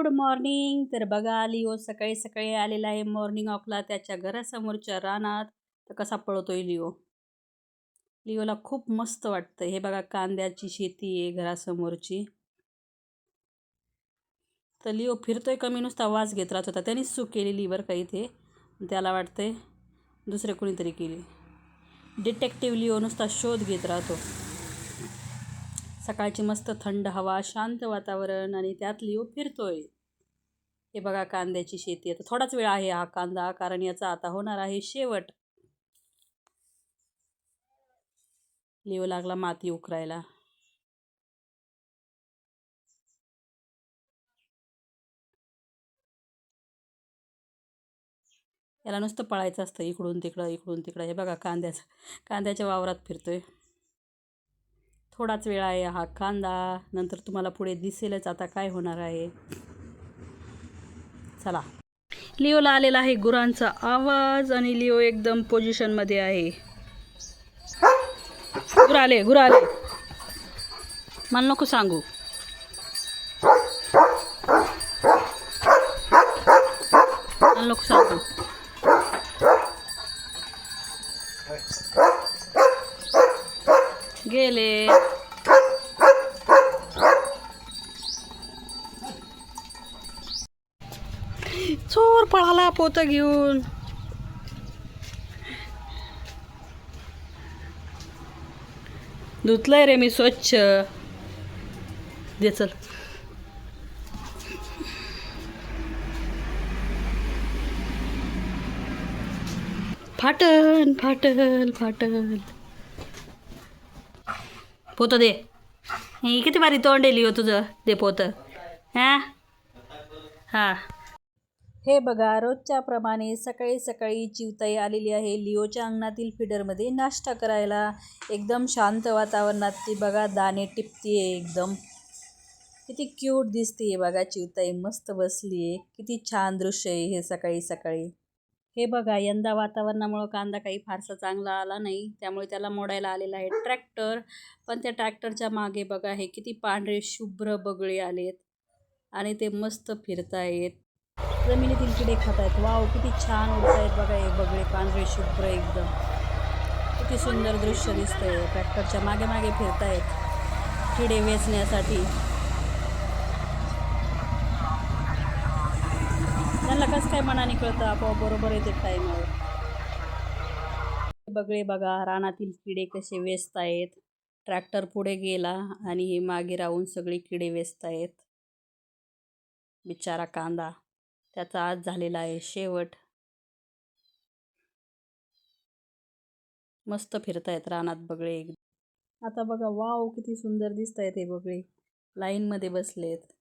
Good morning. तर बघा Leo सकाळी सकाळी आलेला आहे मॉर्निंग वॉकला त्याच्या घरासमोरच्या रानात. तर कसा पळतोय लिओ? लिओला खूप मस्त वाटतं हे बघा कांद्याची शेती आहे घरासमोरची. तर लिओ फिरतोय कमी नुसता वास घेत राहत होता. त्यांनीच चूक केलेली बरं का इथे. त्याला वाटतंय दुसरे कोणीतरी केली. डिटेक्टिव्ह लिओ नुसता शोध घेत राहतो. सकाळची मस्त थंड हवा शांत वातावरण आणि त्यात लिओ फिरतोय. हे बघा कांद्याची शेती. आता थोडाच वेळ आहे हा कांदा कारण याचा आता होणार आहे शेवट. लिओ लागला माती उकरायला. याला नुसतं पळायचं असतं इकडून तिकडं इकडून तिकडं. हे बघा कांद्याचं कांद्याच्या वावरात फिरतोय. थोडाच वेळ आहे हा कांदा नंतर तुम्हाला पुढे दिसेलच आता काय होणार आहे. चला. लिओला आलेला आहे गुरांचा आवाज आणि लिओ एकदम पोझिशनमध्ये आहे. गुर आले गुर आले मला नको सांगू. मला नको सांगू. गेले चोर पळाला पोतं घेऊन. धुतलंय रे मी स्वच्छ. दे चल. फाटल फाटल फाटल. पोतं दे. हे किती भारी तोंड आहे तुझं. दे पोतं. हां? हां. हे बघा रोजच्या प्रमाणे सकाळी सकाळी चिवताई आलेली आहे लिओच्या अंगणातील फिडरमध्ये नाश्ता करायला. एकदम शांत वातावरणात ती बघा दाणे टिपतीये एकदम. किती क्यूट दिसते बघा चिवताई मस्त बसली आहे किती छान दृश्य आहे हे सकाळी सकाळी. हे बघा यंदा वातावरणामुळं कांदा काही फारसा चांगला आला नाही. त्यामुळे त्याला मोडायला आलेला आहे ट्रॅक्टर पण त्या ट्रॅक्टरच्या मागे बघा हे किती पांढरे शुभ्र बगळे आलेत. आणि ते मस्त फिरतायत. जमिनीतील किडे खात आहेत वाव किती छान उडत आहेत बघा हे बगळे पांढरे शुभ्र एकदम. किती सुंदर दृश्य दिसतंय. ट्रॅक्टरच्या मागे मागे फिरतायत किडे वेचण्यासाठी. त्यांना कसं काय मनाने कळतं? आपोआप बरोबर येते टाईमावर. बगळे बघा रानातील किडे कसे वेचत आहेत ट्रॅक्टर पुढे गेला आणि हे मागे राहून सगळे किडे वेचत आहेत बिचारा कांदा. त्याचा आज झालेला आहे शेवट. मस्त फिरतायत रानात बगळे एकदम आता बघा वाव किती सुंदर दिसत आहेत हे बगळे. लाईनमध्ये बसलेत.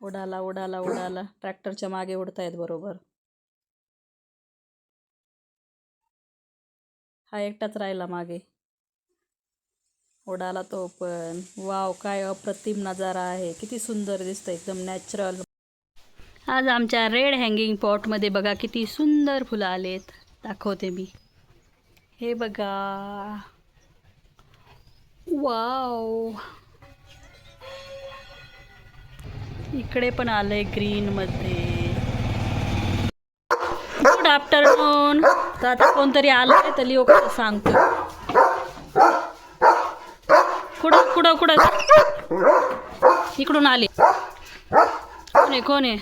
उडाला उडाला उडाला ट्रॅक्टरच्या मागे उडतायत बरोबर. हा एकटाच राहिला मागे. उडाला तो पण. वाव काय अप्रतिम नजारा आहे. किती सुंदर दिसतं एकदम नॅचरल आज आमच्या रेड हँगिंग पॉटमध्ये बघा किती सुंदर फुलं आलेत. दाखवते मी. हे बघा. वाव. इकडे पण आलंय ग्रीनमध्ये गुड आफ्टरनून तर आता कोणतरी आलंय तर लिओ कसं सांगतो? कुठं कुठं कुठं? इकडून आले. कोण आहे कोण आहे?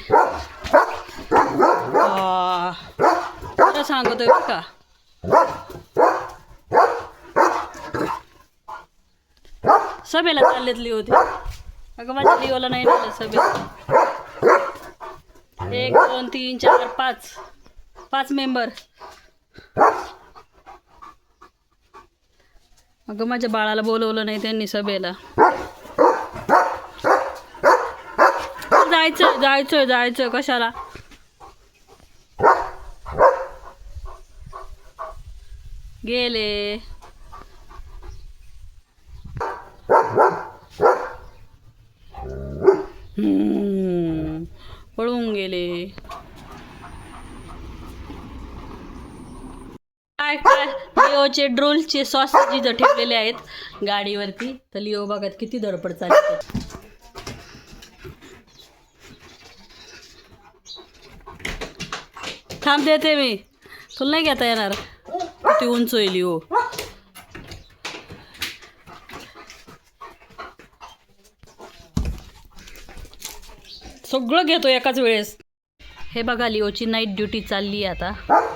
खरं सांगतोय का. सभेला चाललेत लिओ ते अगं माझ्या लिओला नाही झालं सभे एक दोन तीन चार पाच. पाच मेंबर. अगं माझ्या बाळाला बोलवलं नाही त्यांनी सभेला. जायचं जायचं जायचं कशाला? गेले. काय काय? लिओचे ड्रोलचे सॉसेस इथं ठेवलेले आहेत गाडीवरती. तर लिओ बघत किती धडपड चालते. थांब देते मी. तुला नाही घेता येणार. किती उंच होईल लिओ. सगळं घेतो एकाच वेळेस. हे बघा लिओची नाईट ड्युटी चालली आहे आता.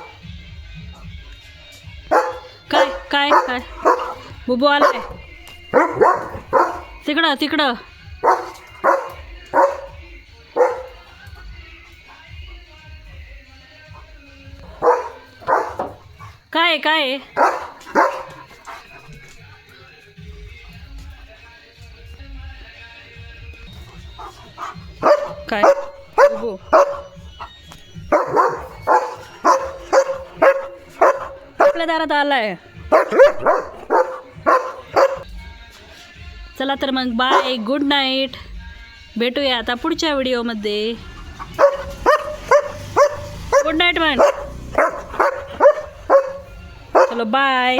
आलाय बुबू आलाय. तिकडं तिकडं. काय काय? काय? बुबू. आपल्या दारात आलाय. चला तर मग बाय गुड नाईट भेटूया आता पुढच्या व्हिडिओमध्ये. गुड नाईट मग चलो बाय